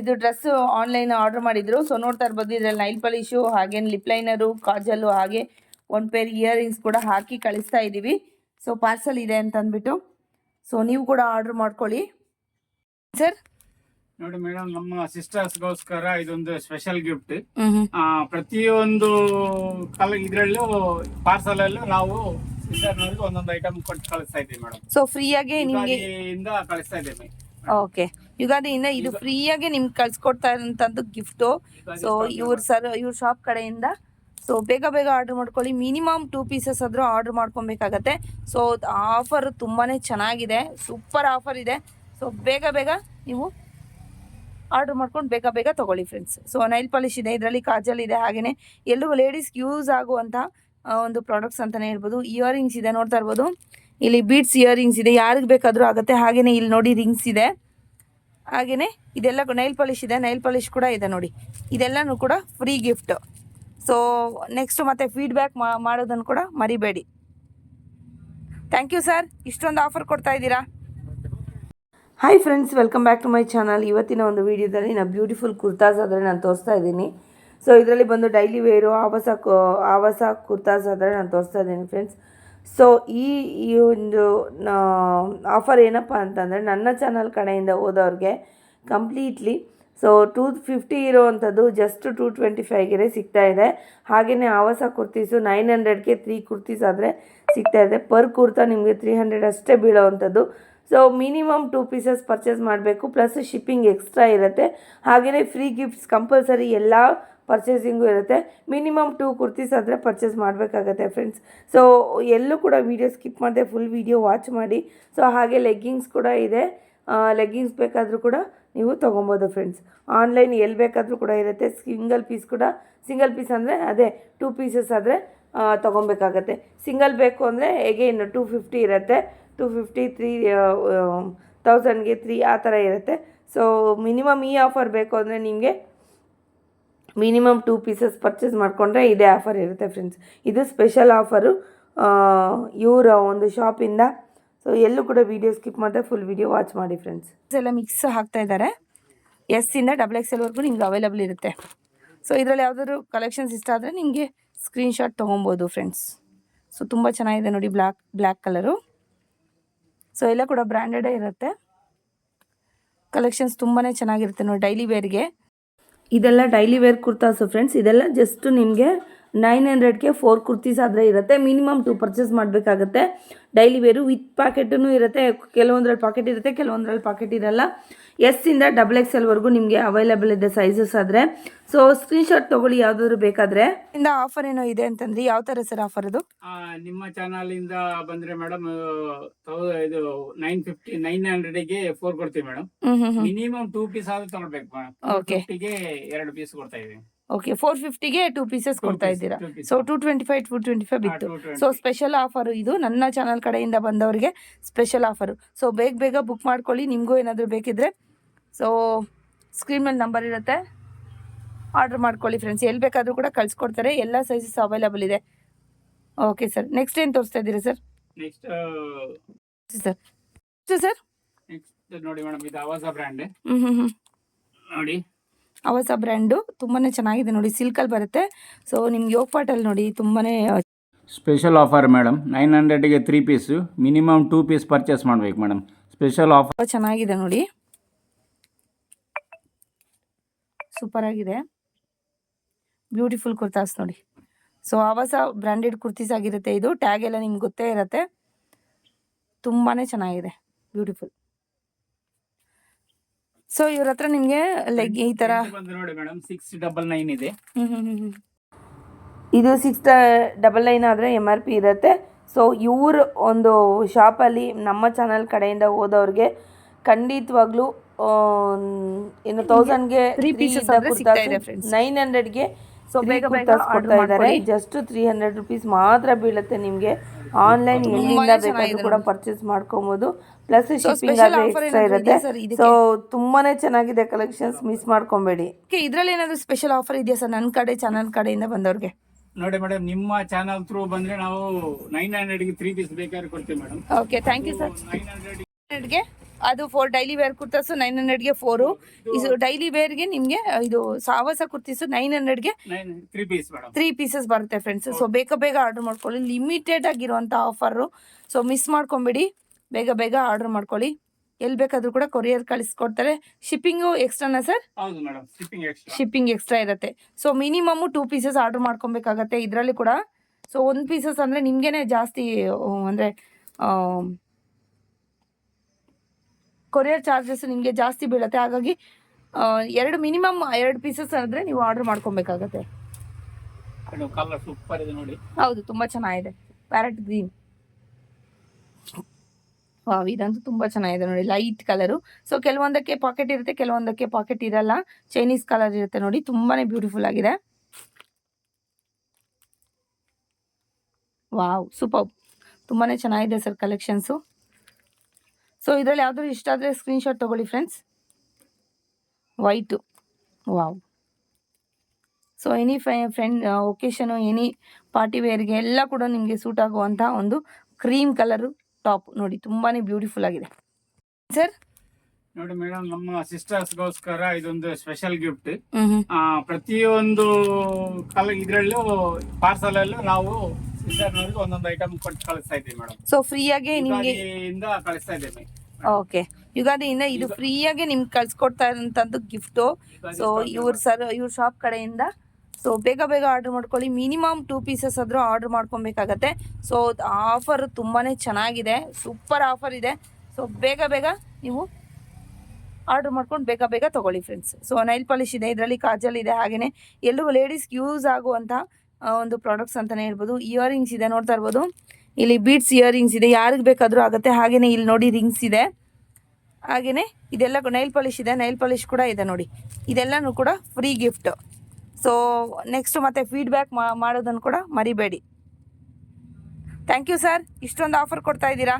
ಇದು dress online order ಮಾಡಿದ್ರು. So ನೋಡ್ತಾ ಇರ್ಬೋದು ಇದ್ರಲ್ಲಿ ನೈಲ್ ಪಾಲಿಶು ಹಾಗೆ ಲಿಪ್ ಲೈನರು ಕಾಜಲ್ಲು ಹಾಗೆ ಒಂದು ಪೇರ್ ಇಯರಿಂಗ್ಸ್ ಕೂಡ ಹಾಕಿ ಕಳಿಸ್ತಾ ಇದ್ದೀವಿ ಸೊ ಪಾರ್ಸಲ್ ಇದೆ ಅಂತ ಅಂದ್ಬಿಟ್ಟು. ಸೊ ನೀವು ಕೂಡ ಆರ್ಡರ್ ಮಾಡ್ಕೊಳ್ಳಿ. ಸರ್ ನೋಡಿ ಮೇಡಮ್ ನಮ್ಮ ಸಿಸ್ಟರ್ಸ್ಗೋಸ್ಕರ ಇದೊಂದು ಸ್ಪೆಷಲ್ ಗಿಫ್ಟ್ ಪ್ರತಿಯೊಂದು ಕಲ ಇದರಲ್ಲೂ ಪಾರ್ಸಲ್ ಅಲ್ಲೂ ನಾವು ಸಿಸ್ಟರ್ನವ್ರಿಗೆ ಒಂದೊಂದು ಐಟಮ್ ಕೊಟ್ಟು ಕಳಿಸ್ತಾ ಇದ್ದೀವಿ ಮೇಡಮ್ ಸೊ ಫ್ರೀಯಾಗಿ ನಿಮಗೆ ಕಳಿಸ್ತಾ ಇದ್ದೇವೆ. ಓಕೆ ಯುಗಾದಿಯಿಂದ ಇದು ಫ್ರೀಯಾಗಿ ನಿಮ್ಗೆ ಕಳ್ಸಿಕೊಡ್ತಾ ಇರೋಂಥದ್ದು ಗಿಫ್ಟು ಸೊ ಇವ್ರ ಸರ್ ಇವ್ರ ಶಾಪ್ ಕಡೆಯಿಂದ ಸೊ ಬೇಗ ಬೇಗ ಆರ್ಡರ್ ಮಾಡ್ಕೊಳ್ಳಿ. ಮಿನಿಮಮ್ ಟೂ ಪೀಸಸ್ ಆದರೂ ಆರ್ಡರ್ ಮಾಡ್ಕೊಬೇಕಾಗತ್ತೆ. ಸೊ ಆಫರ್ ತುಂಬಾ ಚೆನ್ನಾಗಿದೆ. ಸೂಪರ್ ಆಫರ್ ಇದೆ. ಸೊ ಬೇಗ ಬೇಗ ನೀವು ಆರ್ಡರ್ ಮಾಡ್ಕೊಂಡು ಬೇಗ ಬೇಗ ತೊಗೊಳ್ಳಿ ಫ್ರೆಂಡ್ಸ್ ಸೊ ನೈಲ್ ಪಾಲಿಶ್ ಇದೆ ಇದರಲ್ಲಿ ಕಾಜಲ್ ಇದೆ ಹಾಗೆಯೇ ಎಲ್ಲರೂ ಲೇಡೀಸ್ಗೆ ಯೂಸ್ ಆಗುವಂಥ ಒಂದು ಪ್ರಾಡಕ್ಟ್ಸ್ ಅಂತಲೇ ಹೇಳ್ಬೋದು. ಇಯರಿಂಗ್ಸ್ ಇದೆ ನೋಡ್ತಾ ಇರ್ಬೋದು. ಇಲ್ಲಿ ಬೀಡ್ಸ್ ಇಯರಿಂಗ್ಸ್ ಇದೆ. ಯಾರಿಗೆ ಬೇಕಾದರೂ ಆಗುತ್ತೆ. ಹಾಗೆಯೇ ಇಲ್ಲಿ ನೋಡಿ ರಿಂಗ್ಸ್ ಇದೆ. ಹಾಗೆಯೇ ಇದೆಲ್ಲ ನೈಲ್ ಪಾಲಿಶ್ ಇದೆ. ನೈಲ್ ಪಾಲಿಶ್ ಕೂಡ ಇದೆ ನೋಡಿ. ಇದೆಲ್ಲನೂ ಕೂಡ ಫ್ರೀ ಗಿಫ್ಟ್ ಸೊ ನೆಕ್ಸ್ಟ್ ಮತ್ತೆ ಫೀಡ್ಬ್ಯಾಕ್ ಮಾಡೋದನ್ನು ಕೂಡ ಮರಿಬೇಡಿ. ಥ್ಯಾಂಕ್ ಯು ಸರ್ ಇಷ್ಟೊಂದು ಆಫರ್ ಕೊಡ್ತಾ ಇದ್ದೀರಾ? Hi friends welcome back to my channel ಇವತ್ತಿನ ಒಂದು ವಿಡಿಯೋದಲ್ಲಿ ನಾನು ಬ್ಯೂಟಿಫುಲ್ ಕುರ್ತಾಸ್ ಆದರೆ ನಾನು ತೋರಿಸ್ತಾ ಇದ್ದೀನಿ. ಸೊ ಇದರಲ್ಲಿ ಬಂದು ಡೈಲಿ ವೇರು ಆವಾಸ ಆವಾಸ ಕುರ್ತಾಸ್ ಆದರೆ ನಾನು ತೋರಿಸ್ತಾ ಇದ್ದೀನಿ ಫ್ರೆಂಡ್ಸ್ ಸೊ ಈ ಈ ಒಂದು ಆಫರ್ ಏನಪ್ಪ ಅಂತಂದರೆ, ನನ್ನ ಚಾನಲ್ ಕಡೆಯಿಂದ ಹೋದವ್ರಿಗೆ ಕಂಪ್ಲೀಟ್ಲಿ ಸೊ ಟೂ ಫಿಫ್ಟಿ ಇರೋವಂಥದ್ದು ಜಸ್ಟ್ ಟೂ ಟ್ವೆಂಟಿ ಫೈವ್ಗೆ ಸಿಗ್ತಾ ಇದೆ. ಹಾಗೆಯೇ ಆವಾಸ ಕುರ್ತೀಸು ನೈನ್ ಹಂಡ್ರೆಡ್ಗೆ ತ್ರೀ ಕುರ್ತೀಸ್ ಆದರೆ ಸಿಗ್ತಾ ಇದೆ. ಪರ್ ಕುರ್ತಾ ನಿಮಗೆ ತ್ರೀ ಹಂಡ್ರೆಡ್ ಅಷ್ಟೇ ಬೀಳೋವಂಥದ್ದು. So minimum two pieces purchase ಮಾಡಬೇಕು ಪ್ಲಸ್ ಶಿಪ್ಪಿಂಗ್ ಎಕ್ಸ್ಟ್ರಾ ಇರುತ್ತೆ. ಹಾಗೆಯೇ ಫ್ರೀ ಗಿಫ್ಟ್ಸ್ ಕಂಪಲ್ಸರಿ ಎಲ್ಲ ಪರ್ಚೇಸಿಂಗು ಇರುತ್ತೆ. ಮಿನಿಮಮ್ ಟೂ ಕುರ್ತೀಸ್ ಆದರೆ ಪರ್ಚೇಸ್ ಮಾಡಬೇಕಾಗತ್ತೆ ಫ್ರೆಂಡ್ಸ್ ಸೊ ಎಲ್ಲೂ ಕೂಡ ವೀಡಿಯೋ ಸ್ಕಿಪ್ ಮಾಡಿದೆ ಫುಲ್ ವೀಡಿಯೋ ವಾಚ್ ಮಾಡಿ. ಸೊ ಹಾಗೆ ಲೆಗ್ಗಿಂಗ್ಸ್ ಕೂಡ ಇದೆ. ಲೆಗ್ಗಿಂಗ್ಸ್ ಬೇಕಾದರೂ ಕೂಡ ನೀವು ತೊಗೊಬೋದು ಫ್ರೆಂಡ್ಸ್ ಆನ್ಲೈನ್ ಎಲ್ಲಿ ಬೇಕಾದರೂ ಕೂಡ ಇರುತ್ತೆ. ಸಿಂಗಲ್ ಪೀಸ್ ಕೂಡ ಸಿಂಗಲ್ ಪೀಸ್ ಅಂದರೆ ಅದೇ ಟೂ ಪೀಸಸ್ ಆದರೆ ತೊಗೊಬೇಕಾಗತ್ತೆ. ಸಿಂಗಲ್ ಬೇಕು ಅಂದರೆ ಎಗೇನು ಟೂ ಫಿಫ್ಟಿ ಇರುತ್ತೆ. ಟೂ ಫಿಫ್ಟಿ ತ್ರೀ ತೌಸಂಡ್ಗೆ ತ್ರೀ ಆ ಥರ ಇರುತ್ತೆ. ಸೊ ಮಿನಿಮಮ್ ಈ ಆಫರ್ ಬೇಕು ಅಂದರೆ ನಿಮಗೆ ಮಿನಿಮಮ್ ಟೂ ಪೀಸಸ್ ಪರ್ಚೇಸ್ ಮಾಡಿಕೊಂಡ್ರೆ ಇದೇ ಆಫರ್ ಇರುತ್ತೆ ಫ್ರೆಂಡ್ಸ್. ಇದು ಸ್ಪೆಷಲ್ ಆಫರು. ಇವರ ಒಂದು ಶಾಪಿಂದ. ಸೊ ಎಲ್ಲೂ ಕೂಡ ವೀಡಿಯೋ ಸ್ಕಿಪ್ ಮಾಡಿದೆ ಫುಲ್ ವೀಡಿಯೋ ವಾಚ್ ಮಾಡಿ ಫ್ರೆಂಡ್ಸ್ ಎಲ್ಲ ಮಿಕ್ಸ್ ಹಾಕ್ತಾ ಇದ್ದಾರೆ ಎಸ್ ಇಂದ ಡಬಲ್ ಎಕ್ಸ್ ಎಲ್ವರೆಗೂ ನಿಮ್ಗೆ ಅವೈಲಬಲ್ ಇರುತ್ತೆ. ಸೊ ಇದರಲ್ಲಿ ಯಾವುದಾದ್ರು ಕಲೆಕ್ಷನ್ಸ್ ಇಷ್ಟ ಆದರೆ ನಿಮಗೆ ಸ್ಕ್ರೀನ್ಶಾಟ್ ತೊಗೊಬೋದು ಫ್ರೆಂಡ್ಸ್ ಸೊ ತುಂಬ ಚೆನ್ನಾಗಿದೆ ನೋಡಿ ಬ್ಲ್ಯಾಕ್ ಬ್ಲ್ಯಾಕ್ ಕಲರು ಸೊ ಎಲ್ಲ ಕೂಡ ಬ್ರ್ಯಾಂಡೆಡೇ ಇರುತ್ತೆ. ಕಲೆಕ್ಷನ್ಸ್ ತುಂಬಾ ಚೆನ್ನಾಗಿರುತ್ತೆ ನೋಡಿ ಡೈಲಿ ವೇರ್ಗೆ ಇದೆಲ್ಲ ಡೈಲಿ ವೇರ್ ಕುರ್ತಾಸು ಫ್ರೆಂಡ್ಸ್ ಇದೆಲ್ಲ ಜಸ್ಟ್ ನಿಮಗೆ ನೈನ್ ಹಂಡ್ರೆಡ್ಗೆ ಫೋರ್ ಕುರ್ತೀಸ್ ಆದರೆ ಇರುತ್ತೆ. ಮಿನಿಮಮ್ ಟು ಪರ್ಚೇಸ್ ಮಾಡಬೇಕಾಗತ್ತೆ. ಡೈಲಿ ವೇರು ವಿತ್ ಪ್ಯಾಕೆಟೂ ಇರುತ್ತೆ. ಕೆಲವೊಂದ್ರಲ್ಲಿ ಪಾಕೆಟ್ ಇರುತ್ತೆ ಕೆಲವೊಂದ್ರಲ್ಲಿ ಪಾಕೆಟ್ ಇರಲ್ಲ. ಎಸ್ ಇಂದ ಡಬಲ್ ಎಕ್ಸ್ ಎಲ್ವರೆಗೂ ನಿಮಗೆ ಅವೈಲೇಬಲ್ ಇದೆ ಸೈಜಸ್ ಆದರೆ. ಸೊ ಸ್ಕ್ರೀನ್ಶಾಟ್ ತೊಗೊಳ್ಳಿ ಯಾವುದಾದ್ರು ಬೇಕಾದ್ರೆ. ಇಂದ ಆಫರ್ ಏನೋ ಇದೆ ಅಂತಂದ್ರೆ ಯಾವ ತರ ಸರ್ ಆಫರ್ ಅದು? ಆ, ನಿಮ್ಮ ಚಾನಲ್ ಇಂದ ಬಂದ್ರೆ ಮೇಡಮ್ ಇದು ನೈನ್ ಫಿಫ್ಟಿ ನೈನ್ ಹಂಡ್ರೆಡ್ಗೆ ಫೋರ್ ಕೊಡ್ತೀವಿ ಮೇಡಮ್. ಮಿನಿಮಮ್ ಟೂ ಪೀಸ್ ಆದ್ರೂ ತಗೊಳ್ಬೇಕು ಮೇಡಮ್. ಎರಡು ಪೀಸ್ ಕೊಡ್ತಾ ಇದೀವಿ ಓಕೆ ಫೋರ್ ಫಿಫ್ಟಿಗೆ ಟೂ ಪೀಸಸ್ ಕೊಡ್ತಾ ಇದ್ದೀರಾ. So two twenty five two twenty five ಬಿತ್ತು. ಸೊ ಸ್ಪೆಷಲ್ ಆಫರ್ ಇದು. ನನ್ನ ಚಾನಲ್ ಕಡೆಯಿಂದ ಬಂದವರಿಗೆ ಸ್ಪೆಷಲ್ ಆಫರು ಸೊ ಬೇಗ ಬೇಗ ಬುಕ್ ಮಾಡ್ಕೊಳ್ಳಿ. ನಿಮಗೂ ಏನಾದರೂ ಬೇಕಿದ್ರೆ. ಸೊ ಸ್ಕ್ರೀನ್ ಮೇಲೆ ನಂಬರ್ ಇರುತ್ತೆ. ಆರ್ಡರ್ ಮಾಡ್ಕೊಳ್ಳಿ ಫ್ರೆಂಡ್ಸ್ ಎಲ್ಲಿ ಬೇಕಾದರೂ ಕೂಡ ಕಳಿಸ್ಕೊಡ್ತಾರೆ. ಎಲ್ಲ ಸೈಜಸ್ ಅವೈಲಬಲ್ ಇದೆ. ಓಕೆ ಸರ್ ನೆಕ್ಸ್ಟ್ ಏನು ತೋರಿಸ್ತಾ ಇದ್ದೀರಾ ಸರ್ ನೆಕ್ಸ್ಟ್ ಸರ್ ಸರ್ ನೋಡಿ ಮೇಡಮ್ ಇದು ಆವಾಜ ಬ್ರ್ಯಾಂಡ್ ಹ್ಞೂ ಹ್ಞೂ ಹ್ಞೂ ನೋಡಿ. ಅವಸ ಬ್ರ್ಯಾಂಡು ತುಂಬಾ ಚೆನ್ನಾಗಿದೆ ನೋಡಿ ಸಿಲ್ಕಲ್ಲಿ ಬರುತ್ತೆ. ಸೊ ನಿಮ್ಗೆ ಯೋಗ ಪಾಟಲ್ಲಿ ನೋಡಿ ತುಂಬಾ special offer madam nine ಹಂಡ್ರೆಡ್ಗೆ three piece minimum two piece purchase ಮಾಡ್ಬೇಕು ಮೇಡಮ್ ಸ್ಪೆಷಲ್ ಆಫರ್ ಚೆನ್ನಾಗಿದೆ ನೋಡಿ. ಸೂಪರ್ ಆಗಿದೆ. ಬ್ಯೂಟಿಫುಲ್ ಕುರ್ತಾಸ್ ನೋಡಿ. ಸೊ ಆವಾಸ ಬ್ರ್ಯಾಂಡೆಡ್ ಕುರ್ತೀಸ್ ಆಗಿರುತ್ತೆ ಇದು. ಟ್ಯಾಗ್ ಎಲ್ಲ ನಿಮ್ಗೆ ಗೊತ್ತೇ ಇರುತ್ತೆ. ತುಂಬಾ ಚೆನ್ನಾಗಿದೆ. ಬ್ಯೂಟಿಫುಲ್ ಸೊ ಇವ್ರ ಹತ್ರ ನಿಮ್ಗೆ ಲೈಕ್ ಈ ತರ ಬಂದು ನೋಡಿ ಮೇಡಮ್ ಸಿಕ್ಸ್ ಡಬಲ್ ನೈನ್ ಇದೆ. ಇದು ಸಿಕ್ಸ್ ಡಬಲ್ ನೈನ್ ಆದರೆ ಎಂ ಆರ್ ಪಿ ಇರುತ್ತೆ. ಸೊ ಇವ್ರ ಒಂದು ಶಾಪಲ್ಲಿ ನಮ್ಮ ಚಾನಲ್ ಕಡೆಯಿಂದ ಹೋದವ್ರಿಗೆ ಖಂಡಿತವಾಗ್ಲೂ ಏನು ತೌಸಂಡ್ಗೆ. ನೈನ್ ಹಂಡ್ರೆಡ್ಗೆ ಸೊ ಬೇಗ ಬೇಗ ಆರ್ಡರ್ ಬೇಗ ಕೊಡ್ತಾ ಇದ್ದಾರೆ. ಮಾಡ್ಕೊಳ್ಳಿ. ಜಸ್ಟ್ ತ್ರೀ ಹಂಡ್ರೆಡ್ ರುಪೀಸ್ ಮಾತ್ರ ಬೀಳುತ್ತೆ ನಿಮಗೆ. ಆನ್ಲೈನ್ ಎಲ್ಲಿಂದ ಬೇಕಾದ್ರೂ ಕೂಡ ಪರ್ಚೇಸ್ ಮಾಡ್ಕೊಬೋದು. ಪ್ಲಸ್ ಶಿಪ್ಪಿಂಗ್ ಆಫರ್ ಆದ್ರೆ ಎಕ್ಸ್ಟ್ರಾ ಇರುತ್ತೆ. ಇದಕ್ಕೆ? ಸೊ ತುಂಬಾನೇ ಚೆನ್ನಾಗಿದೆ ಕಲೆಕ್ಷನ್ಸ್ ಮಿಸ್ ಮಾಡ್ಕೊಬೇಡಿ. ಇದರಲ್ಲಿ ಏನಾದ್ರು ಸ್ಪೆಷಲ್ ಆಫರ್ ಇದೆಯಾ ಸರ್ ನನ್ನ ಕಡೆ ಚಾನಲ್ ಕಡೆಯಿಂದ ಬಂದವ್ರಿಗೆ? ನೋಡಿ ಮೇಡಮ್ ನಿಮ್ಮ ಚಾನಲ್ ಥ್ರೂ ಬಂದ್ರೆ ನಾವು ನೈನ್ ಹಂಡ್ರೆಡ್ಗೆ ತ್ರೀ ಪೀಸ್ ಬೇಕಾದ್ರೆ ಕೊಡ್ತೀವಿ madam okay thank you sir nine hundred ಹಂಡ್ರೆಡ್ಗೆ ಅದು four daily wear kurtas nine ಹಂಡ್ರೆಡ್ಗೆ four ಇದು ಡೈಲಿ ವೇರ್ಗೆ ನಿಮಗೆ ಇದು ಸಾವಾಸ ಕುರ್ತೀಸು ನೈನ್ ಹಂಡ್ರೆಡ್ಗೆ ತ್ರೀ ಪೀಸಸ್ ಬರುತ್ತೆ ಫ್ರೆಂಡ್ಸ್ ಸೊ ಬೇಗ ಬೇಗ ಆರ್ಡರ್ ಮಾಡ್ಕೊಳ್ಳಿ. ಲಿಮಿಟೆಡ್ ಆಗಿರುವಂಥ ಆಫರು ಸೊ ಮಿಸ್ ಮಾಡ್ಕೊಂಬಿಡಿ. ಬೇಗ ಬೇಗ ಆರ್ಡರ್ ಮಾಡ್ಕೊಳ್ಳಿ. ಎಲ್ಲಿ ಬೇಕಾದ್ರೂ ಕೂಡ ಕೊರಿಯರ್ ಕಳಿಸ್ಕೊಡ್ತಾರೆ. ಶಿಪ್ಪಿಂಗು ಎಕ್ಸ್ಟ್ರಾನಾ ಸರ್ ಶಿಪ್ಪಿಂಗ್ ಎಕ್ಸ್ಟ್ರಾ ಇರುತ್ತೆ. So minimum two pieces order ಮಾಡ್ಕೊಬೇಕಾಗತ್ತೆ ಇದರಲ್ಲಿ ಕೂಡ. ಸೊ ಒಂದು ಪೀಸಸ್ ಅಂದರೆ ನಿಮಗೇನೆ ಜಾಸ್ತಿ ಅಂದರೆ ಕೊರಿಯರ್ ಚಾರ್ಜಸ್ ನಿಮಗೆ ಜಾಸ್ತಿ ಬೀಳುತ್ತೆ. ಹಾಗಾಗಿ ಎರಡು ಮಿನಿಮಮ್ ಎರಡು ಪೀಸಸ್ ಆದರೆ ನೀವು ಆರ್ಡರ್ ಮಾಡ್ಕೊಬೇಕಾಗತ್ತೆ. ಕಲರ್ ಸೂಪರ್ ಇದೆ ನೋಡಿ. ಹೌದು ತುಂಬಾ ಚೆನ್ನಾಗಿದೆ. ಪ್ಯಾರೆಟ್ ಗ್ರೀನ್ ವಾವ್ ಇದಂತೂ ತುಂಬಾ ಚೆನ್ನಾಗಿದೆ ನೋಡಿ ಲೈಟ್ ಕಲರು ಸೊ ಕೆಲವೊಂದಕ್ಕೆ ಪಾಕೆಟ್ ಇರುತ್ತೆ ಕೆಲವೊಂದಕ್ಕೆ ಪಾಕೆಟ್ ಇರಲ್ಲ. ಚೈನೀಸ್ ಕಲರ್ ಇರುತ್ತೆ ನೋಡಿ ತುಂಬಾನೇ ಬ್ಯೂಟಿಫುಲ್ ಆಗಿದೆ. ವಾವ್ ಸೂಪರ್ ತುಂಬಾನೇ ಚೆನ್ನಾಗಿದೆ ಸರ್ ಕಲೆಕ್ಷನ್ಸು ಸೊ ಇದರಲ್ಲಿ ಯಾವುದಾದ್ರು ಇಷ್ಟ ಆದರೆ ಸ್ಕ್ರೀನ್ಶಾಟ್ ತಗೊಳ್ಳಿ friends white wow so any five friend occasion any party ವೇರ್ಗೆ ಎಲ್ಲ ಕೂಡ ನಿಮಗೆ ಸೂಟ್ ಆಗುವಂಥ ಒಂದು ಕ್ರೀಮ್ ಕಲರು ಟಾಪ್ ನೋಡಿ ತುಂಬಾ ಬ್ಯೂಟಿಫುಲ್ ಆಗಿದೆ. ಸರ್ ನೋಡಿ ಮೇಡಮ್ ನಮ್ಮ ಸಿಸ್ಟರ್ಸ್ಗೋಸ್ಕರ ಇದೊಂದು ಸ್ಪೆಷಲ್ ಗಿಫ್ಟ್ ಪ್ರತಿಯೊಂದು ಕಲ ಇದರಲ್ಲೂ ಪಾರ್ಸಲ್ ಅಲ್ಲೂ ನಾವು ಸಿಸ್ಟರ್ನವ್ರಿಗೆ ಒಂದೊಂದು ಐಟಮ್ ಕೊಟ್ಟು ಕಳಿಸ್ತಾ ಇದ್ದೀವಿ ಮೇಡಮ್ ಸೊ ಫ್ರೀಯಾಗಿ ನಿಮಗೆ ಯುಗಾದಿಯಿಂದ ಕಳಿಸ್ತಾ ಇದ್ದೇವೆ ಓಕೆ ಯುಗಾದಿಯಿಂದ ಇದು ಫ್ರೀಯಾಗಿ ನಿಮ್ಗೆ ಕಳ್ಸಿಕೊಡ್ತಾ ಇರೋಂಥದ್ದು ಗಿಫ್ಟು ಸೊ ಇವ್ರ ಸರ್ ಇವ್ರ ಶಾಪ್ ಕಡೆಯಿಂದ ಸೊ ಬೇಗ ಬೇಗ ಆರ್ಡರ್ ಮಾಡ್ಕೊಳ್ಳಿ. ಮಿನಿಮಮ್ ಟೂ ಪೀಸಸ್ ಆದರೂ ಆರ್ಡರ್ ಮಾಡ್ಕೊಬೇಕಾಗತ್ತೆ. ಸೊ ಆಫರ್ ತುಂಬಾ ಚೆನ್ನಾಗಿದೆ. ಸೂಪರ್ ಆಫರ್ ಇದೆ. ಸೊ ಬೇಗ ಬೇಗ ನೀವು ಆರ್ಡರ್ ಮಾಡ್ಕೊಂಡು ಬೇಗ ಬೇಗ ತೊಗೊಳ್ಳಿ ಫ್ರೆಂಡ್ಸ್ ಸೊ ನೈಲ್ ಪಾಲಿಶ್ ಇದೆ. ಇದರಲ್ಲಿ ಕಾಜಲ್ ಇದೆ ಹಾಗೆಯೇ ಎಲ್ಲರೂ ಲೇಡೀಸ್ಗೆ ಯೂಸ್ ಆಗುವಂಥ ಒಂದು ಪ್ರಾಡಕ್ಟ್ಸ್ ಅಂತಲೇ ಹೇಳ್ಬೋದು. ಇಯರಿಂಗ್ಸ್ ಇದೆ, ನೋಡ್ತಾ ಇರ್ಬೋದು. ಇಲ್ಲಿ ಬೀಡ್ಸ್ ಇಯರಿಂಗ್ಸ್ ಇದೆ. ಯಾರಿಗೆ ಬೇಕಾದರೂ ಆಗುತ್ತೆ. ಹಾಗೆಯೇ ಇಲ್ಲಿ ನೋಡಿ ರಿಂಗ್ಸ್ ಇದೆ. ಹಾಗೆಯೇ ಇದೆಲ್ಲ ನೈಲ್ ಪಾಲಿಷ್ ಇದೆ. ನೈಲ್ ಪಾಲಿಶ್ ಕೂಡ ಇದೆ ನೋಡಿ. ಇದೆಲ್ಲನೂ ಕೂಡ ಫ್ರೀ ಗಿಫ್ಟ್ ಸೊ ನೆಕ್ಸ್ಟ್ ಮತ್ತೆ ಫೀಡ್ಬ್ಯಾಕ್ ಮಾಡೋದನ್ನು ಕೂಡ ಮರಿಬೇಡಿ. ಥ್ಯಾಂಕ್ ಯು ಸರ್ ಇಷ್ಟೊಂದು ಆಫರ್ ಕೊಡ್ತಾ ಇದ್ದೀರಾ?